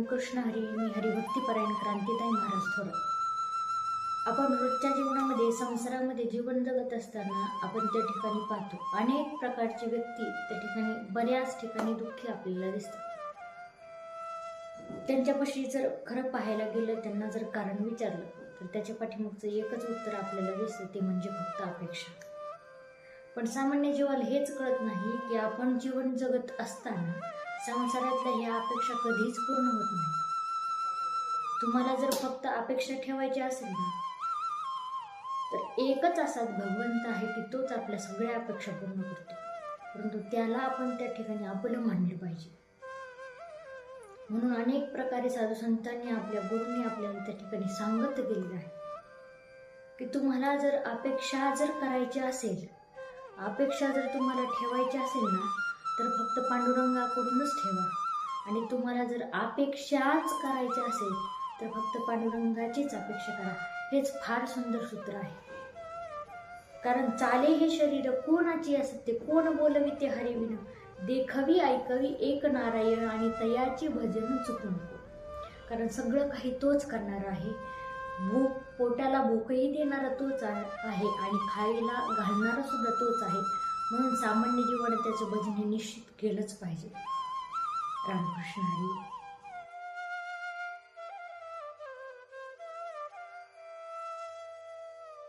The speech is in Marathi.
रामकृष्ण हरी मी हरिभक्तीपरायण क्रांतीताई महाराज थोरात. आपण रोजच्या जीवनामध्ये संसारामध्ये जीवन जगत असताना आपण त्या ठिकाणी पाहतो. अनेक प्रकारचे व्यक्ती त्या ठिकाणी बऱ्याच ठिकाणी दुःखी आपल्याला दिसतात. त्यांच्यापाशी जर खरं पाहायला गेलं त्यांना जर कारण विचारलं तर त्याच्या पाठीमागचं एकच उत्तर आपल्याला दिसतं ते म्हणजे फक्त अपेक्षा. पण सामान्य जीवाला हेच कळत नाही की आपण जीवन जगत असताना संसारातल्या ह्या अपेक्षा कधीच पूर्ण होत नाही. तुम्हाला जर फक्त अपेक्षा ठेवायची असेल ना तर एकच असा भगवंत आहे की तोच आपल्या सगळ्या अपेक्षा पूर्ण करतो. परंतु त्याला आपण त्या ठिकाणी आपलं मानलं पाहिजे. म्हणून अनेक प्रकारे साधू संतांनी आपल्या गुरुंनी आपल्याला त्या ठिकाणी सांगत गेलेलं आहे की तुम्हाला जर अपेक्षा जर करायची असेल अपेक्षा जर तुम्हाला ठेवायची असेल ना तर फक्त पांडुरंगाकडूनच ठेवा. आणि तुम्हाला जर अपेक्षाच करायची असेल तर फक्त पांडुरंगाचीच अपेक्षा करा. हेच फार सुंदर सूत्र आहे. कारण चाले हे शरीर कोणाची असते कोण बोलवी ते हरिविन देखवी ऐकवी एक नारायण आणि तयाची भजन चुकू नको कारण सगळं काही तोच करणार आहे. भूक पोटाला भूकही देणारा तोच आहे आणि खायला घालणारा सुद्धा तोच आहे. म्हणून सामान्य जीवनात त्याचं भजन हे निश्चित केलंच पाहिजे. रामकृष्ण हरी.